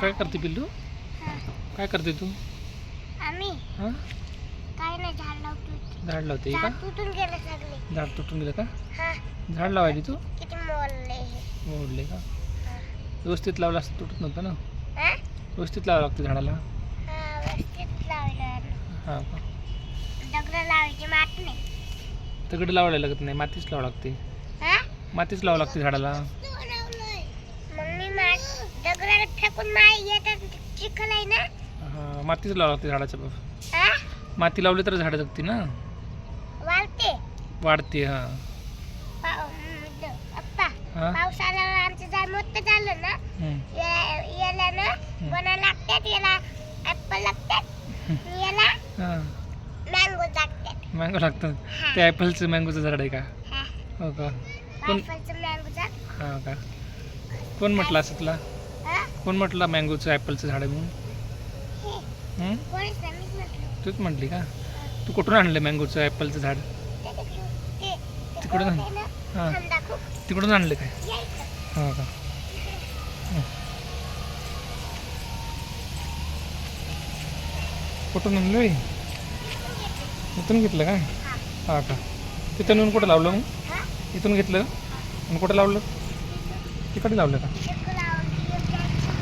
काय करते पिल्लू. काय करते तू? आम्ही हां? काय नाही झाड लावतो. झाड लावते का? झाड तुटून गेले सगळे. झाड तुटून गेलं का? हा. झाड लावायची तू? किती मोडले मोडले का. व्यवस्थित लावलं असतं तुटत नव्हतं ना? हा? व्यवस्थित लावावं लागतं झाडाला? हा, व्यवस्थित लावलं हां का? दगड लावायची मात नाही. दगड लावायला लागत नाही मातीच लावावं लागते. हा? मातीच लावावं लागते झाडाला. दगडाला फेकून माय येतात चिखल आहे ना? हां मातीच लावावं लागते झाडाच्या बाब- हा? माती लावली तर झाडं जगते ना? वाळते वाढते हां. पाव- हम्म, द- अप्पा हां? पाऊस आल्यावर आमचं झाड मोठं झालं ना हम्म. या- याला ना बना लागतात याला ऍपल लागतात याला हां. मँगो लागतात. मँगो लागतं हा. ते ॲपलचं मँगोचं झाड आहे का? हा. हो का? कोण मँगोचं हां का? कोण म्हटलं असं तुला कोण म्हटलं मँगोचं ॲपलचं झाड आहे म्हणून तूच म्हटली का? तू कुठून आणलं मँगोचं ॲपलचं झाड? तिकडून. हां. तिकडून आणलं काय? हो का. कुठून आणलं? इथून घेतलं काय? हा हा का? तिथून येऊन कुठं लावलं मग? इथून घेतलं? आणि कुठं लावलं? तिकडे लावलं का एक लावली एक जायचं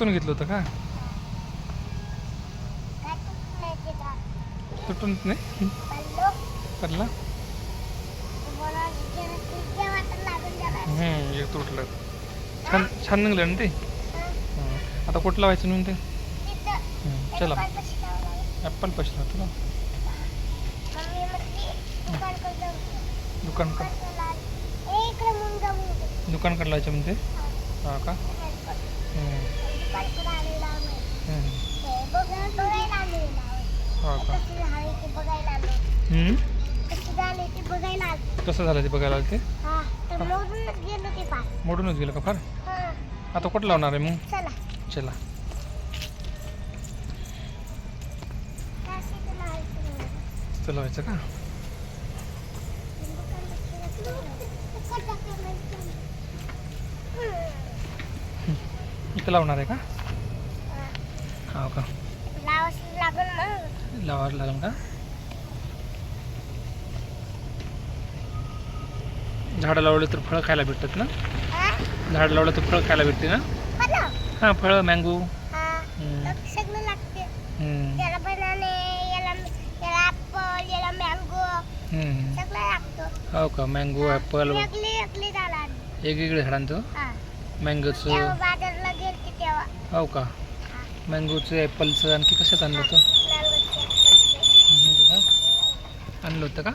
तुटून घेतलं होतं का? तुटून नाही? पडला? एक तुटलं. छान छान निघलं ना ते? आता कुठलं व्हायचं म्हणून ते? चला. ॲप्पल पैसे तुला दुकान का दुकान कडला म्हणते? हा का? का कसं झालं ते बघायला ते मोडूनच गेलो गेलं का फार? आता कुठं लावणार आहे मग? चला. चला लावायचं का? इथं लावणार आहे का? हा का? लावायला लागेल का? झाडं लावले तर फळं खायला भेटतात ना? झाड लावलं तर फळं खायला भेटते ना. हां फळं मँगो हा, का मँगो ॲपल वेगवेगळे झाडांचं मँगोचं हो का. मँगोचं ॲपलचं आणखी कशात आणलं होतं? आणलं होतं का?